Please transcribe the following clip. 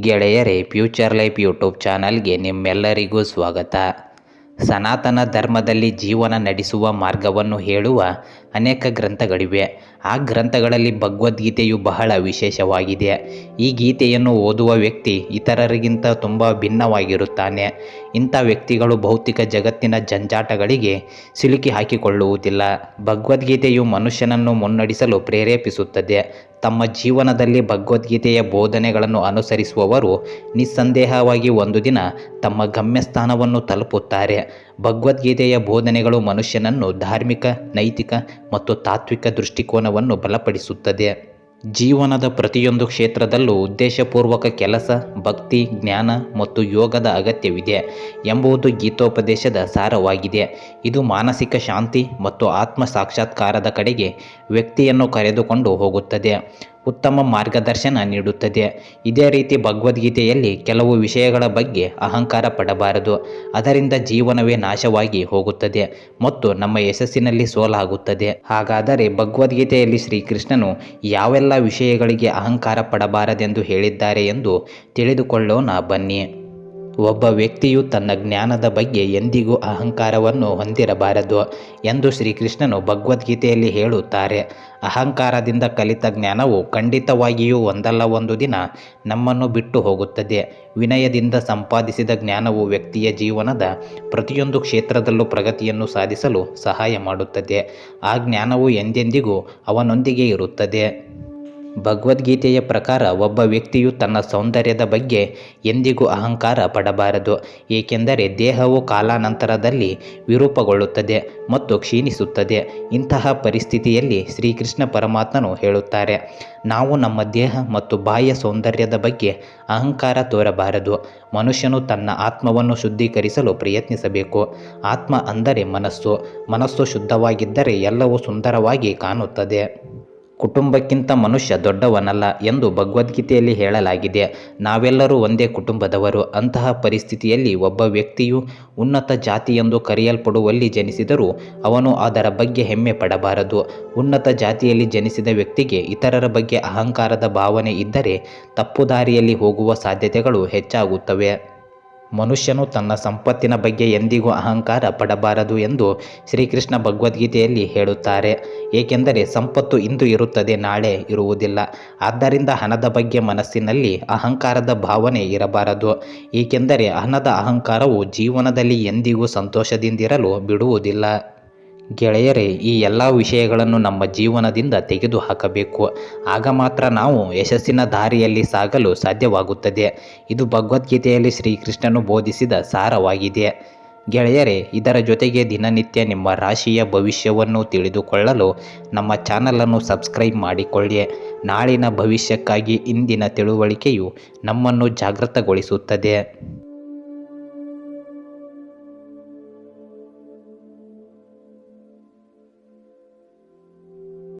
ಗೆಳೆಯರೇ future life YouTube ಚಾನಲ್ಗೆ ನಿಮ್ಮೆಲ್ಲರಿಗೂ ಸ್ವಾಗತ. ಸನಾತನ ಧರ್ಮದಲ್ಲಿ ಜೀವನ ನಡೆಸುವ ಮಾರ್ಗವನ್ನು ಹೇಳುವ ಅನೇಕ ಗ್ರಂಥಗಳಿವೆ. ಆ ಗ್ರಂಥಗಳಲ್ಲಿ ಭಗವದ್ಗೀತೆಯು ಬಹಳ ವಿಶೇಷವಾಗಿದೆ. ಈ ಗೀತೆಯನ್ನು ಓದುವ ವ್ಯಕ್ತಿ ಇತರರಿಗಿಂತ ತುಂಬ ಭಿನ್ನವಾಗಿರುತ್ತಾನೆ. ಇಂಥ ವ್ಯಕ್ತಿಗಳು ಭೌತಿಕ ಜಗತ್ತಿನ ಜಂಜಾಟಗಳಿಗೆ ಸಿಲುಕಿ ಹಾಕಿಕೊಳ್ಳುವುದಿಲ್ಲ. ಭಗವದ್ಗೀತೆಯು ಮನುಷ್ಯನನ್ನು ಮುನ್ನಡೆಸಲು ಪ್ರೇರೇಪಿಸುತ್ತದೆ. ತಮ್ಮ ಜೀವನದಲ್ಲಿ ಭಗವದ್ಗೀತೆಯ ಬೋಧನೆಗಳನ್ನು ಅನುಸರಿಸುವವರು ನಿಸ್ಸಂದೇಹವಾಗಿ ಒಂದು ದಿನ ತಮ್ಮ ಗಮ್ಯಸ್ಥಾನವನ್ನು ತಲುಪುತ್ತಾರೆ. ಭಗವದ್ಗೀತೆಯ ಬೋಧನೆಗಳು ಮನುಷ್ಯನನ್ನು ಧಾರ್ಮಿಕ, ನೈತಿಕ ಮತ್ತು ತಾತ್ವಿಕ ದೃಷ್ಟಿಕೋನವನ್ನು ಬಲಪಡಿಸುತ್ತದೆ. ಜೀವನದ ಪ್ರತಿಯೊಂದು ಕ್ಷೇತ್ರದಲ್ಲೂ ಉದ್ದೇಶಪೂರ್ವಕ ಕೆಲಸ, ಭಕ್ತಿ, ಜ್ಞಾನ ಮತ್ತು ಯೋಗದ ಅಗತ್ಯವಿದೆ ಎಂಬುದು ಗೀತೋಪದೇಶದ ಸಾರವಾಗಿದೆ. ಇದು ಮಾನಸಿಕ ಶಾಂತಿ ಮತ್ತು ಆತ್ಮ ಸಾಕ್ಷಾತ್ಕಾರದ ಕಡೆಗೆ ವ್ಯಕ್ತಿಯನ್ನು ಕರೆದುಕೊಂಡು ಹೋಗುತ್ತದೆ. ಉತ್ತಮ ಮಾರ್ಗದರ್ಶನ ನೀಡುತ್ತದೆ. ಇದೇ ರೀತಿ ಭಗವದ್ಗೀತೆಯಲ್ಲಿ ಕೆಲವು ವಿಷಯಗಳ ಬಗ್ಗೆ ಅಹಂಕಾರ ಪಡಬಾರದು. ಅದರಿಂದ ಜೀವನವೇ ನಾಶವಾಗಿ ಹೋಗುತ್ತದೆ ಮತ್ತು ನಮ್ಮ ಯಶಸ್ಸಿನಲ್ಲಿ ಸೋಲಾಗುತ್ತದೆ. ಹಾಗಾದರೆ ಭಗವದ್ಗೀತೆಯಲ್ಲಿ ಶ್ರೀಕೃಷ್ಣನು ಯಾವೆಲ್ಲ ವಿಷಯಗಳಿಗೆ ಅಹಂಕಾರ ಪಡಬಾರದೆಂದು ಹೇಳಿದ್ದಾರೆ ಎಂದು ತಿಳಿದುಕೊಳ್ಳೋಣ ಬನ್ನಿ. ಒಬ್ಬ ವ್ಯಕ್ತಿಯು ತನ್ನ ಜ್ಞಾನದ ಬಗ್ಗೆ ಎಂದಿಗೂ ಅಹಂಕಾರವನ್ನು ಹೊಂದಿರಬಾರದು ಎಂದು ಶ್ರೀಕೃಷ್ಣನು ಭಗವದ್ಗೀತೆಯಲ್ಲಿ ಹೇಳುತ್ತಾರೆ. ಅಹಂಕಾರದಿಂದ ಕಲಿತ ಜ್ಞಾನವು ಖಂಡಿತವಾಗಿಯೂ ಒಂದಲ್ಲ ಒಂದು ದಿನ ನಮ್ಮನ್ನು ಬಿಟ್ಟು ಹೋಗುತ್ತದೆ. ವಿನಯದಿಂದ ಸಂಪಾದಿಸಿದ ಜ್ಞಾನವು ವ್ಯಕ್ತಿಯ ಜೀವನದ ಪ್ರತಿಯೊಂದು ಕ್ಷೇತ್ರದಲ್ಲೂ ಪ್ರಗತಿಯನ್ನು ಸಾಧಿಸಲು ಸಹಾಯ ಮಾಡುತ್ತದೆ. ಆ ಜ್ಞಾನವು ಎಂದೆಂದಿಗೂ ಅವನೊಂದಿಗೆ ಇರುತ್ತದೆ. ಭಗವದ್ಗೀತೆಯ ಪ್ರಕಾರ ಒಬ್ಬ ವ್ಯಕ್ತಿಯು ತನ್ನ ಸೌಂದರ್ಯದ ಬಗ್ಗೆ ಎಂದಿಗೂ ಅಹಂಕಾರ ಪಡಬಾರದು, ಏಕೆಂದರೆ ದೇಹವು ಕಾಲಾನಂತರದಲ್ಲಿ ವಿರೂಪಗೊಳ್ಳುತ್ತದೆ ಮತ್ತು ಕ್ಷೀಣಿಸುತ್ತದೆ. ಇಂತಹ ಪರಿಸ್ಥಿತಿಯಲ್ಲಿ ಶ್ರೀಕೃಷ್ಣ ಪರಮಾತ್ಮನು ಹೇಳುತ್ತಾರೆ, ನಾವು ನಮ್ಮ ದೇಹ ಮತ್ತು ಬಾಹ್ಯ ಸೌಂದರ್ಯದ ಬಗ್ಗೆ ಅಹಂಕಾರ ತೋರಬಾರದು. ಮನುಷ್ಯನು ತನ್ನ ಆತ್ಮವನ್ನು ಶುದ್ಧೀಕರಿಸಲು ಪ್ರಯತ್ನಿಸಬೇಕು. ಆತ್ಮ ಅಂದರೆ ಮನಸ್ಸು. ಮನಸ್ಸು ಶುದ್ಧವಾಗಿದ್ದರೆ ಎಲ್ಲವೂ ಸುಂದರವಾಗಿ ಕಾಣುತ್ತದೆ. ಕುಟುಂಬಕ್ಕಿಂತ ಮನುಷ್ಯ ದೊಡ್ಡವನಲ್ಲ ಎಂದು ಭಗವದ್ಗೀತೆಯಲ್ಲಿ ಹೇಳಲಾಗಿದೆ. ನಾವೆಲ್ಲರೂ ಒಂದೇ ಕುಟುಂಬದವರು. ಅಂತಹ ಪರಿಸ್ಥಿತಿಯಲ್ಲಿ ಒಬ್ಬ ವ್ಯಕ್ತಿಯು ಉನ್ನತ ಜಾತಿ ಎಂದು ಕರೆಯಲ್ಪಡುವಲ್ಲಿ ಜನಿಸಿದರೂ ಅವನು ಅದರ ಬಗ್ಗೆ ಹೆಮ್ಮೆ ಪಡಬಾರದು. ಉನ್ನತ ಜಾತಿಯಲ್ಲಿ ಜನಿಸಿದ ವ್ಯಕ್ತಿಗೆ ಇತರರ ಬಗ್ಗೆ ಅಹಂಕಾರದ ಭಾವನೆ ಇದ್ದರೆ ತಪ್ಪು ದಾರಿಯಲ್ಲಿ ಹೋಗುವ ಸಾಧ್ಯತೆಗಳು ಹೆಚ್ಚಾಗುತ್ತವೆ. ಮನುಷ್ಯನು ತನ್ನ ಸಂಪತ್ತಿನ ಬಗ್ಗೆ ಎಂದಿಗೂ ಅಹಂಕಾರ ಪಡಬಾರದು ಎಂದು ಶ್ರೀಕೃಷ್ಣ ಭಗವದ್ಗೀತೆಯಲ್ಲಿ ಹೇಳುತ್ತಾರೆ. ಏಕೆಂದರೆ ಸಂಪತ್ತು ಇಂದು ಇರುತ್ತದೆ, ನಾಳೆ ಇರುವುದಿಲ್ಲ. ಆದ್ದರಿಂದ ಹಣದ ಬಗ್ಗೆ ಮನಸ್ಸಿನಲ್ಲಿ ಅಹಂಕಾರದ ಭಾವನೆ ಇರಬಾರದು. ಏಕೆಂದರೆ ಹಣದ ಅಹಂಕಾರವು ಜೀವನದಲ್ಲಿ ಎಂದಿಗೂ ಸಂತೋಷದಿಂದಿರಲು ಬಿಡುವುದಿಲ್ಲ. ಗೆಳೆಯರೇ, ಈ ಎಲ್ಲ ವಿಷಯಗಳನ್ನು ನಮ್ಮ ಜೀವನದಿಂದ ತೆಗೆದುಹಾಕಬೇಕು. ಆಗ ಮಾತ್ರ ನಾವು ಯಶಸ್ಸಿನ ದಾರಿಯಲ್ಲಿ ಸಾಗಲು ಸಾಧ್ಯವಾಗುತ್ತದೆ. ಇದು ಭಗವದ್ಗೀತೆಯಲ್ಲಿ ಶ್ರೀಕೃಷ್ಣನು ಬೋಧಿಸಿದ ಸಾರವಾಗಿದೆ. ಗೆಳೆಯರೇ, ಇದರ ಜೊತೆಗೆ ದಿನನಿತ್ಯ ನಿಮ್ಮ ರಾಶಿಯ ಭವಿಷ್ಯವನ್ನು ತಿಳಿದುಕೊಳ್ಳಲು ನಮ್ಮ ಚಾನಲನ್ನು ಸಬ್ಸ್ಕ್ರೈಬ್ ಮಾಡಿಕೊಳ್ಳಿ. ನಾಳಿನ ಭವಿಷ್ಯಕ್ಕಾಗಿ ಇಂದಿನ ತಿಳುವಳಿಕೆಯು ನಮ್ಮನ್ನು ಜಾಗೃತಗೊಳಿಸುತ್ತದೆ.